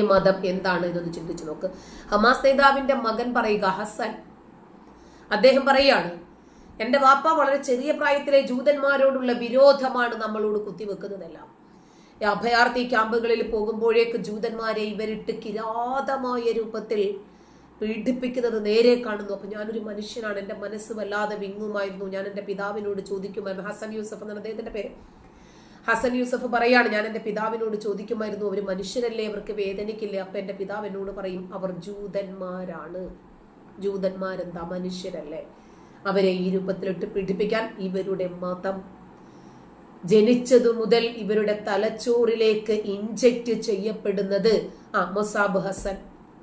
ഈ മതം എന്താണ് ഇതൊന്ന് ചിന്തിച്ചു നോക്ക്. ഹമാസ് നേതാവിന്റെ മകൻ പറയുക ഹസൻ അദ്ദേഹം പറയാണ് എന്റെ വാപ്പ വളരെ ചെറിയ പ്രായത്തിലെ ജൂതന്മാരോടുള്ള വിരോധമാണ് നമ്മളോട് കുത്തിവെക്കുന്നതെല്ലാം. അഭയാർത്ഥി ക്യാമ്പുകളിൽ പോകുമ്പോഴേക്ക് ജൂതന്മാരെ ഇവരിട്ട് കിരാതമായ രൂപത്തിൽ പീഡിപ്പിക്കുന്നത് നേരെ കാണുന്നു. അപ്പൊ ഞാനൊരു മനുഷ്യനാണ് എന്റെ മനസ്സ് വല്ലാതെ വിങ്ങുമായിരുന്നു. ഞാൻ എന്റെ പിതാവിനോട് ചോദിക്കുമായിരുന്നു. ഹസൻ യൂസഫ് എന്നാണ് അദ്ദേഹത്തിന്റെ പേര്. ഹസൻ യൂസഫ് പറയാണ് ഞാൻ എന്റെ പിതാവിനോട് ചോദിക്കുമായിരുന്നു അവർ മനുഷ്യരല്ലേ അവർക്ക് വേദനിക്കില്ലേ അപ്പൊ എന്റെ പിതാവ് എന്നോട് പറയും അവർ ജൂതന്മാരാണ്. ജൂതന്മാരെന്താ? മനുഷ്യരല്ലേ. അവരെ ഈ രൂപത്തിലിട്ട് പീഡിപ്പിക്കാൻ ഇവരുടെ മതം ജനിച്ചതു മുതൽ ഇവരുടെ തലച്ചോറിലേക്ക് ഇഞ്ചക്ട് ചെയ്യപ്പെടുന്നത്. ആ മൊസാബ് ഹസൻ.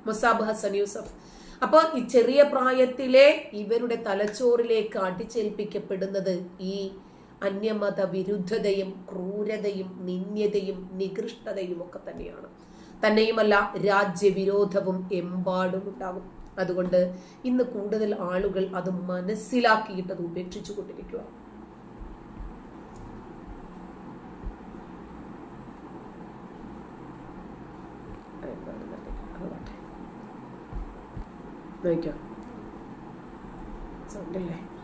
മൊസാബ് ഹസൻ യൂസഫ്. അപ്പൊ ഈ ചെറിയ പ്രായത്തിലെ ഇവരുടെ തലച്ചോറിലേക്ക് അടിച്ചേൽപ്പിക്കപ്പെടുന്നത് ഈ അന്യമത വിരുദ്ധതയും ക്രൂരതയും നിന്ദ്യതയും നികൃഷ്ടതയും ഒക്കെ തന്നെയാണ്. തന്നെയുമല്ല രാജ്യവിരോധവും എമ്പാടും ഉണ്ടാകും. അതുകൊണ്ട് ഇന്ന് കൂടുതൽ ആളുകൾ അത് മനസ്സിലാക്കിയിട്ട് അത് ഉപേക്ഷിച്ചു കൊണ്ടിരിക്കുക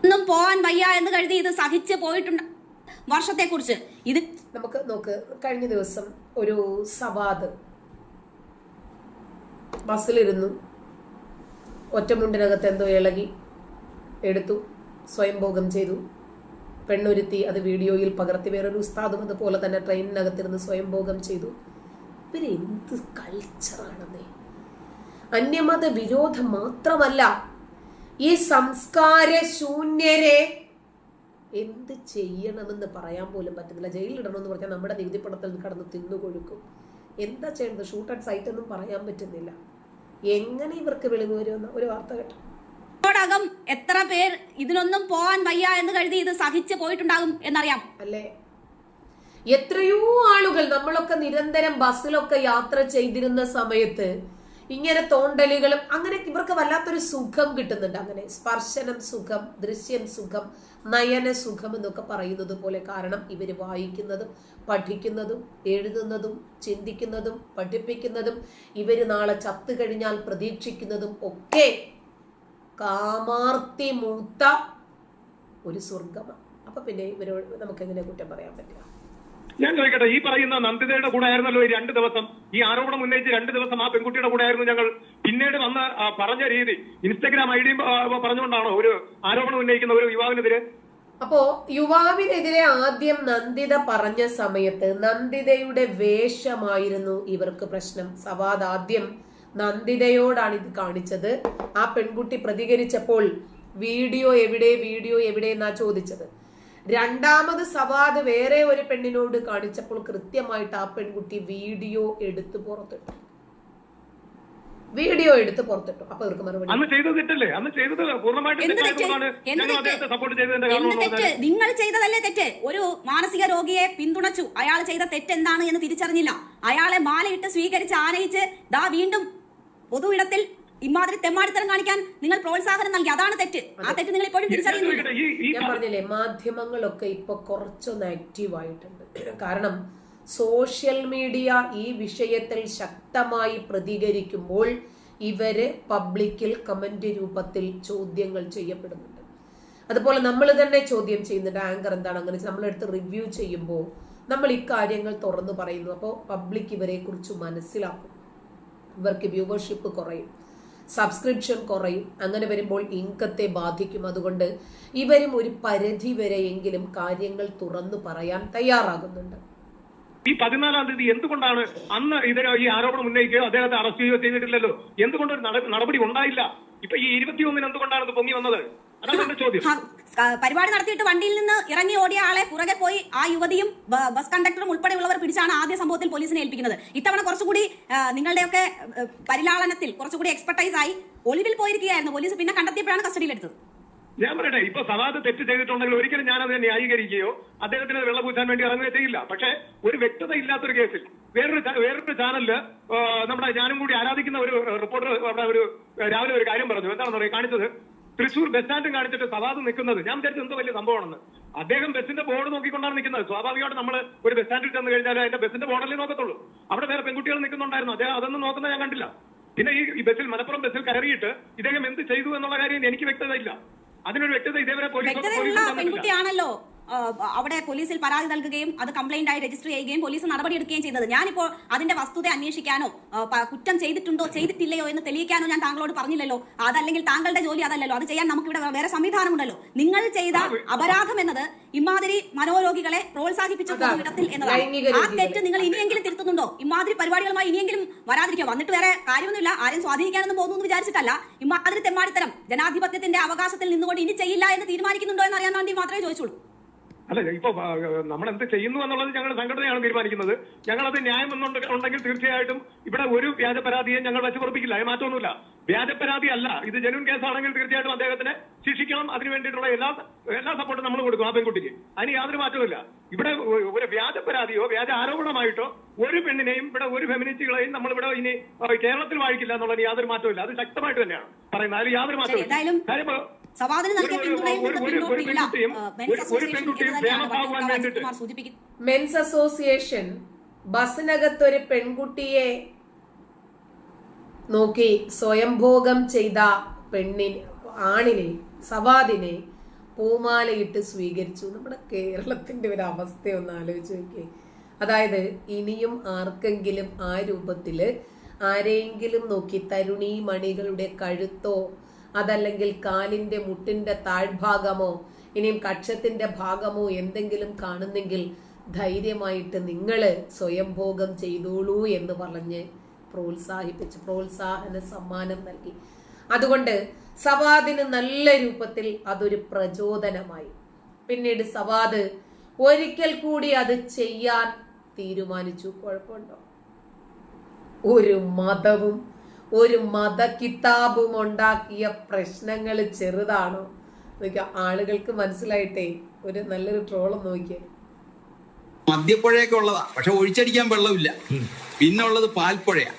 ഒന്നും പോവാൻ വയ്യ എന്ന് കരുതി ഇത് സഹിച്ച് പോയിട്ടുണ്ട്. വർഷത്തെ കുറിച്ച് ഇത് നമുക്ക് നോക്ക് കഴിഞ്ഞ ദിവസം ഒരു സവാദ് ബസ്സിലിരുന്നു. ഒറ്റമുണ്ടിനകത്ത് എന്തോ ഇളകി എടുത്തു സ്വയംഭോഗം ചെയ്തു. പെണ്ണൊരുത്തി അത് വീഡിയോയിൽ പകർത്തി വേറൊരു ഉസ്താദും അതുപോലെ തന്നെ ട്രെയിനിനകത്തിരുന്ന് സ്വയംഭോഗം ചെയ്തു. ഇവരെന്ത് കൾച്ചറാണെന്നേ അന്യമത വിരോധം മാത്രമല്ല ഈ സംസ്കാര ശൂന്യരെ എന്ത് ചെയ്യണമെന്ന് പറയാൻ പോലും പറ്റുന്നില്ല. ജയിലിലിടണമെന്ന് പറഞ്ഞാൽ നമ്മുടെ നികുതിപ്പണത്തിൽ കടന്ന് തിന്നുകൊഴുക്കും എന്താ ചെയ്യേണ്ടത്? ഷൂട്ട് അറ്റ് സൈറ്റ് ഒന്നും പറയാൻ പറ്റുന്നില്ല. എങ്ങനെ ഇവർക്ക് വെളിവ് വരുമെന്ന്? ഒരു വാർത്ത കേട്ടു. എത്ര പേർ ഇതിനൊന്നും പോവാൻ വയ്യ എന്ന് കരുതി ഇത് സഹിച്ച് പോയിട്ടുണ്ടാകും എന്നറിയാം. അല്ലേ? എത്രയോ ആളുകൾ നമ്മളൊക്കെ നിരന്തരം ബസ്സിലൊക്കെ യാത്ര ചെയ്തിരുന്ന സമയത്ത് ഇങ്ങനെ തോണ്ടലുകളും അങ്ങനെ ഇവർക്ക് വല്ലാത്തൊരു സുഖം കിട്ടുന്നുണ്ട്. അങ്ങനെ സ്പർശനം സുഖം ദൃശ്യം സുഖം നയന സുഖം എന്നൊക്കെ പറയുന്നത് പോലെ കാരണം ഇവർ വായിക്കുന്നതും പഠിക്കുന്നതും എഴുതുന്നതും ചിന്തിക്കുന്നതും പഠിപ്പിക്കുന്നതും ഇവർ നാളെ ചത്തു കഴിഞ്ഞാൽ പ്രതീക്ഷിക്കുന്നതും ഒക്കെ കാമാർത്തി മൂത്ത ഒരു സ്വർഗമാണ് അപ്പൊ പിന്നെ ഇവരോട് നമുക്ക് എങ്ങനെ കുറ്റം പറയാൻ പറ്റുക? ഞാൻ ചോദിക്കട്ടെ ഈ പറയുന്ന നന്ദിതയുടെ കൂടെ ആയിരുന്നല്ലോ ഈ രണ്ട് ദിവസം? ഈ ആരോപണം ഉന്നയിച്ച് രണ്ട് ദിവസം ആ പെൺകുട്ടിയുടെ കൂടെ ആയിരുന്നു ഞങ്ങൾ. പിന്നീട് വന്ന് പറഞ്ഞ രീതി ഇൻസ്റ്റഗ്രാം ഐ ഡി പറഞ്ഞുകൊണ്ടാണോ ഒരു ആരോപണം ഉന്നയിക്കുന്ന ഒരു യുവാവിനെതിരെ? അപ്പോ യുവാവിനെതിരെ ആദ്യം നന്ദിത പറഞ്ഞ സമയത്ത് നന്ദിതയുടെ വേഷമായിരുന്നു ഇവർക്ക് പ്രശ്നം. സവാദ് ആദ്യം നന്ദിതയോടാണ് ഇത് കാണിച്ചത്. ആ പെൺകുട്ടി പ്രതികരിച്ചപ്പോൾ വീഡിയോ എവിടെ വീഡിയോ എവിടെ എന്നാ ചോദിച്ചത്? രണ്ടാമത് സവാദ് വേറെ ഒരു പെണ്ണിനോട് കാണിച്ചപ്പോൾ കൃത്യമായിട്ട് ആ പെൺകുട്ടി വീഡിയോ എടുത്ത് പുറത്തിട്ടു. വീഡിയോ എടുത്ത് പുറത്തിട്ടു. അപ്പൊ ഇവർക്ക് മറുപടി നിങ്ങൾ ചെയ്തതല്ലേ തെറ്റ്? ഒരു മാനസിക രോഗിയെ പിന്തുണച്ചു. അയാൾ ചെയ്ത തെറ്റ് എന്താണ് എന്ന് തിരിച്ചറിഞ്ഞില്ല. അയാളെ മാലയിട്ട് സ്വീകരിച്ച് ആനയിച്ച് ദാ വീണ്ടും പൊതു ഇടത്തിൽ ഇമാതിരി തെമ്മാടിത്തരം കാണിക്കാൻ നിങ്ങൾ പ്രോത്സാഹനം നൽകി. അതാണ് തെറ്റ്. ആ തെറ്റ് നിങ്ങൾ ഇപ്പോഴും തിരിച്ചറിയുന്നു തിരിച്ചറിയുന്നില്ല ഈ ഈ ഞാൻ പറഞ്ഞില്ലേ മാധ്യമങ്ങളൊക്കെ ഇപ്പൊ കുറച്ചൊന്ന് ആക്റ്റീവ് ആയിട്ടുണ്ട്. കാരണം സോഷ്യൽ മീഡിയ ഈ വിഷയത്തിൽ ശക്തമായി പ്രതികരിക്കുമ്പോൾ ഇവർ പബ്ലിക്കിൽ കമന്റ് രൂപത്തിൽ ചോദ്യങ്ങൾ ചെയ്യപ്പെടുന്നുണ്ട്. അതുപോലെ നമ്മൾ തന്നെ ചോദ്യം ചെയ്യുന്നുണ്ട് ആങ്കർ എന്താണ് അങ്ങനെ നമ്മളെടുത്ത് റിവ്യൂ ചെയ്യുമ്പോൾ നമ്മൾ ഇക്കാര്യങ്ങൾ തുറന്നു പറയുന്നു. അപ്പോൾ പബ്ലിക് ഇവരെ കുറിച്ച് മനസ്സിലാക്കും. ഇവർക്ക് വ്യൂവർഷിപ്പ് കുറയും. സബ്സ്ക്രിപ്ഷൻ കുറയും. അങ്ങനെ വരുമ്പോൾ ഇൻകത്തെ ബാധിക്കും. അതുകൊണ്ട് ഇവരും ഒരു പരിധി വരെയെങ്കിലും കാര്യങ്ങൾ തുറന്നു പറയാൻ തയ്യാറാകുന്നുണ്ട്. ഈ പതിനാലാം തീയതി എന്തുകൊണ്ടാണ് അന്ന് ഇതിന് ഈ ആരോപണം ഉന്നയിക്കുകയോ അദ്ദേഹത്തെ അറസ്റ്റ് ചെയ്യുകയോ ചെയ്തിട്ടില്ലല്ലോ? എന്തുകൊണ്ട് ഒരു നടപടി ഉണ്ടായില്ല? ഇപ്പൊ ഈ ഇരുപത്തിയൊന്നിന് എന്തുകൊണ്ടാണ് ഇത് പൊങ്ങി വന്നത്? പരിപാടി നടത്തിയിട്ട് വണ്ടിയിൽ നിന്ന് ഇറങ്ങി ഓടിയ ആളെ പുറകെ പോയി ആ യുവതിയും ബസ് കണ്ടക്ടറും ഉൾപ്പെടെയുള്ളവർ പിടിച്ചാണ് ആദ്യ സംഭവത്തിൽ പോലീസിനെ ഏൽപ്പിക്കുന്നത്. ഇത്തവണ കുറച്ചുകൂടി നിങ്ങളുടെയൊക്കെ പരിലാളനത്തിൽ കുറച്ചുകൂടി എക്സ്പെർട്ടൈസ് ആയി ഒളിവിൽ പോയിരിക്കുകയായിരുന്നു. പോലീസ് പിന്നെ കണ്ടെത്തിയപ്പോഴാണ് കസ്റ്റഡിയിലെടുത്തത്. ഞാൻ പറയട്ടെ ഇപ്പൊ സവാദ് തെറ്റ് ചെയ്തിട്ടുണ്ടെങ്കിൽ ഒരിക്കലും ഞാൻ അതിനെ ന്യായീകരിക്കുകയോ അദ്ദേഹത്തിന് വെള്ളപൂശാൻ വേണ്ടി ഇറങ്ങുകയോ ചെയ്യില്ല പക്ഷേ ഒരു വ്യക്തത ഇല്ലാത്തൊരു കേസിൽ വേറൊരു വേറൊരു ചാനലിൽ നമ്മുടെ ഞാനും കൂടി ആരാധിക്കുന്ന ഒരു റിപ്പോർട്ടർ അവിടെ ഒരു രാവിലെ ഒരു കാര്യം പറഞ്ഞു. എന്താണെന്ന് പറയുക കാണിച്ചത് തൃശൂർ ബസ് സ്റ്റാൻഡും കാണിച്ചിട്ട് സവാദ് നിൽക്കുന്നത്. ഞാൻ വിചാരിച്ചു എന്തോ വലിയ സംഭവമാണെന്ന്. അദ്ദേഹം ബസ്സിന്റെ ബോർഡ് നോക്കിക്കൊണ്ടാണ് നിൽക്കുന്നത്. സ്വാഭാവികമായിട്ട് നമ്മൾ ഒരു ബസ് സ്റ്റാൻഡിൽ ചെന്ന് കഴിഞ്ഞാൽ അതിന്റെ ബസ്സിന്റെ ബോർഡല്ലേ നോക്കത്തുള്ളൂ. അവിടെ വേറെ പെൺകുട്ടികൾ നിൽക്കുന്നുണ്ടായിരുന്നു. അദ്ദേഹം അതൊന്നും നോക്കുന്നത് ഞാൻ കണ്ടില്ല. പിന്നെ ഈ ബസ്സിൽ മലപ്പുറം ബസ്സിൽ കയറിയിട്ട് ഇദ്ദേഹം എന്ത് ചെയ്തു എന്നുള്ള കാര്യം എനിക്ക് വ്യക്തതയില്ല. അതിനൊരു വ്യക്തത ഇതേവരെ പോലീസ് വ്യക്തതയുള്ള പോലീസ് പെൺകുട്ടിയാണല്ലോ. ആ, അവിടെ പോലീസിൽ പരാതി നൽകുകയും അത് കംപ്ലൈന്റ് ആയി രജിസ്റ്റർ ചെയ്യുകയും പോലീസ് നടപടിയെടുക്കുകയും ചെയ്തത്. ഞാനിപ്പോൾ അതിന്റെ വസ്തുത അന്വേഷിക്കാനോ കുറ്റം ചെയ്തിട്ടുണ്ടോ ചെയ്തിട്ടില്ലയോ എന്ന് തെളിയിക്കാനോ ഞാൻ താങ്കളോട് പറഞ്ഞില്ലല്ലോ. അതല്ലെങ്കിൽ താങ്കളുടെ ജോലി അതല്ലല്ലോ. അത് ചെയ്യാൻ നമുക്ക് ഇവിടെ വേറെ സംവിധാനമുണ്ടല്ലോ. നിങ്ങൾ ചെയ്ത അപരാധം എന്നത് ഇമാതിരി മനോരോഗികളെ പ്രോത്സാഹിപ്പിച്ചു ഇടത്തിൽ വിധത്തിൽ എന്നതാണ്. ആ തെറ്റ് നിങ്ങൾ ഇനിയെങ്കിലും തിരുത്തുന്നുണ്ടോ? ഇമാതിരി പരിപാടികളുമായി ഇനിയെങ്കിലും വരാതിരിക്കുക. വന്നിട്ട് വേറെ കാര്യമൊന്നുമില്ല. ആരും സ്വാധീനിക്കാനൊന്നും പോകുന്നു എന്ന് വിചാരിച്ചിട്ടല്ല. ഇമാതിരി തെമ്മാടിത്തരം. ജനാധിപത്യത്തിന്റെ അവകാശത്തിൽ നിന്നുകൊണ്ട് ഇനി ചെയ്യില്ല എന്ന് തീരുമാനിക്കുന്നുണ്ടോ എന്ന് അറിയാൻ വേണ്ടി മാത്രമേ ചോദിച്ചുള്ളൂ. അല്ല ഇപ്പൊ നമ്മൾ എന്ത് ചെയ്യുന്നു എന്നുള്ളത് ഞങ്ങൾ സംഘടനയാണ് തീരുമാനിക്കുന്നത്. ഞങ്ങൾ അത് ന്യായം എന്നുണ്ടെങ്കിൽ തീർച്ചയായിട്ടും ഇവിടെ ഒരു വ്യാജ പരാതിയെ ഞങ്ങൾ വെച്ചുപറപ്പിക്കില്ല അത് മാറ്റമൊന്നുമില്ല. വ്യാജ പരാതി അല്ല. ഇത് ജനുവൻ കേസാണെങ്കിൽ തീർച്ചയായിട്ടും അദ്ദേഹത്തിനെ ശിക്ഷിക്കണം. അതിന് വേണ്ടിയിട്ടുള്ള എല്ലാ എല്ലാ സപ്പോർട്ടും നമ്മൾ കൊടുക്കും ആ പെൺകുട്ടിക്ക്. അതിന് യാതൊരു മാറ്റവുമില്ല. ഇവിടെ ഒരു വ്യാജ പരാതിയോ വ്യാജ ആരോപണമായിട്ടോ ഒരു പെണ്ണിനെയും ഇവിടെ ഒരു ഫെമിനിസ്റ്റുകളെയും നമ്മൾ ഇവിടെ ഇനി കേരളത്തിൽ വാഴിക്കില്ല എന്നുള്ളതിന് യാതൊരു മാറ്റവുമില്ല. അത് ശക്തമായിട്ട് തന്നെയാണ് പറയുന്നത്. അതിൽ യാതൊരു മാറ്റവും കാര്യം സവാദിന് നൽകിയ പിന്തുണയിൽ മെൻസ് അസോസിയേഷൻ പെൺകുട്ടിയും ഇത് തന്നെയാണ് ഫേമസ് ആവാൻ വടക്കേക്കാട് വേണ്ടിയിട്ട്. അജിത്കുമാർ സൂചിപ്പിക്കുന്നത്. മെൻസ് അസോസിയേഷൻ ബസ്സിനകത്ത് ഒരു പെൺകുട്ടിയെ നോക്കി സ്വയംഭോഗം ചെയ്ത പെണ്ണി ആണിനെ സവാദിനെ പൂമാലയിട്ട് സ്വീകരിച്ചു. നമ്മുടെ കേരളത്തിന്റെ ഒരു അവസ്ഥ ഒന്ന് ആലോചിച്ച് നോക്കിയേ. അതായത് ഇനിയും ആർക്കെങ്കിലും ആ രൂപത്തിൽ ആരെയെങ്കിലും നോക്കി തരുണി മണികളുടെ കഴുത്തോ അതല്ലെങ്കിൽ കാലിന്റെ മുട്ടിന്റെ താഴ്ഭാഗമോ ഇനിയും കക്ഷത്തിന്റെ ഭാഗമോ എന്തെങ്കിലും കാണുന്നെങ്കിൽ ധൈര്യമായിട്ട് നിങ്ങൾ സ്വയംഭോഗം ചെയ്തോളൂ എന്ന് പറഞ്ഞ് പ്രോത്സാഹിപ്പിച്ച് പ്രോത്സാഹന സമ്മാനം നൽകി. അതുകൊണ്ട് സവാദിന് നല്ല രൂപത്തിൽ അതൊരു പ്രചോദനമായി. പിന്നീട് സവാദ് ഒരിക്കൽ കൂടി അത് ചെയ്യാൻ തീരുമാനിച്ചു. കുഴപ്പമുണ്ടോ? ഒരു മതവും ഒരു മത കിതാബും ഉണ്ടാക്കിയ പ്രശ്നങ്ങൾ ചെറുതാണോ? നോക്കിയ ആളുകൾക്ക് മനസ്സിലായിട്ടേ ഒരു നല്ലൊരു ട്രോളും നോക്കിയേ. മദ്യപ്പുഴയൊക്കെ ഉള്ളതാ. പക്ഷെ ഒഴിച്ചടിക്കാൻ വെള്ളമില്ല. പിന്നെ ഉള്ളത് പാൽപ്പുഴയാ.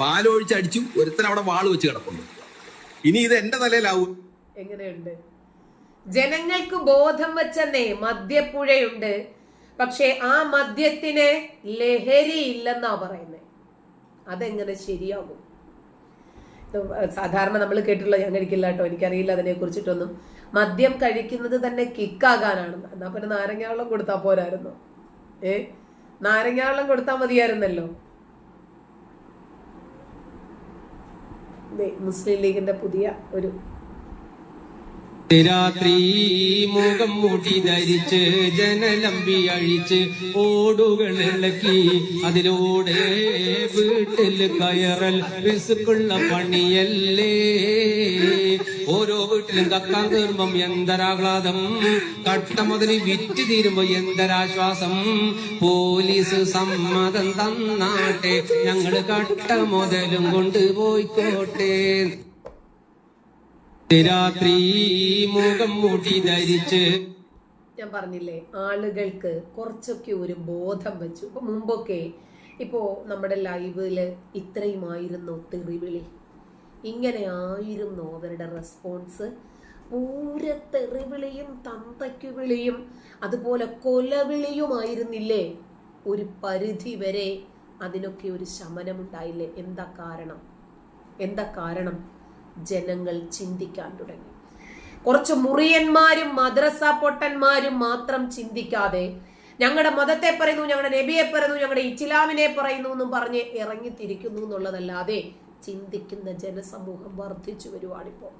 പാൽ ഒഴിച്ചടിച്ചു ഒരുത്തൻ അവിടെ വാൾ വെച്ച് കിടക്കുന്നു ഇനി ഇത് എന്റെ തലയിലാവും. എങ്ങനെയുണ്ട്? ജനങ്ങൾക്ക് ബോധം വെച്ചെന്നേ മദ്യപ്പുഴയുണ്ട്. പക്ഷെ ആ മദ്യത്തിന് ലഹരി ഇല്ലെന്നാ പറയുന്നത് അതെങ്ങനെ ശരിയാകും? സാധാരണ നമ്മൾ കേട്ടിട്ടുള്ള ഞാൻ കഴിക്കില്ല കേട്ടോ എനിക്കറിയില്ല അതിനെ കുറിച്ചിട്ടൊന്നും മദ്യം കഴിക്കുന്നത് തന്നെ കിക്കാകാനാണെന്ന് എന്നാ പിന്നെ നാരങ്ങ വെള്ളം കൊടുത്താൽ പോരായിരുന്നു. ഏ? നാരങ്ങ വെള്ളം കൊടുത്താൽ മതിയായിരുന്നല്ലോ മുസ്ലിം ലീഗിന്റെ പുതിയ ഒരു രാത്രി മുഖം മുടി ധരിച്ച് ജനലമ്പി അഴിച്ച് ഓടുകൾ ഇളക്കി. അതിലൂടെ വീട്ടിൽ കയറൽ റിസ്ക്കുള്ള പണിയല്ലേ? ഓരോ വീട്ടിലും കക്കാൻ കയറുമ്പം എന്തരാഹ്ലാദം കട്ട മുതൽ വിറ്റ് തീരുമ്പോ എന്തരാശ്വാസം പോലീസ് സമ്മതം തന്നാട്ടെ. ഞങ്ങൾ കട്ട മുതലും കൊണ്ടുപോയിക്കോട്ടെ. രാത്രി മുഖം മുടി ധരിച്ച്. ഞാൻ പറഞ്ഞില്ലേ ആളുകൾക്ക് കുറച്ചൊക്കെ ഒരു ബോധം വെച്ചു. ഇപ്പൊ മുമ്പൊക്കെ ഇപ്പോ നമ്മുടെ ലൈവിൽ ഇത്രയുമായിരുന്നു തെറിവിളി. ഇങ്ങനെ ആയിരുന്നു അവരുടെ റെസ്പോൺസ്. പൂര തെറിവിളിയും തന്തയ്ക്കു വിളിയും അതുപോലെ കൊലവിളിയുമായിരുന്നില്ലേ? ഒരു പരിധി വരെ അതിനൊക്കെ ഒരു ശമനമുണ്ടായില്ലേ? എന്താ കാരണം? എന്താ കാരണം? ജനങ്ങൾ ചിന്തിക്കാൻ തുടങ്ങി. കുറച്ച് മുറിയന്മാരും മദ്രസ പൊട്ടന്മാരും മാത്രം ചിന്തിക്കാതെ ഞങ്ങളുടെ മതത്തെ പറയുന്നു ഞങ്ങളുടെ നബിയെ പറയുന്നു ഞങ്ങളുടെ ഇച്ചിലാമിനെ പറയുന്നു എന്നും പറഞ്ഞ് ഇറങ്ങിത്തിരിക്കുന്നു എന്നുള്ളതല്ലാതെ ചിന്തിക്കുന്ന ജനസമൂഹം വർദ്ധിച്ചു വരുവാണിപ്പോ.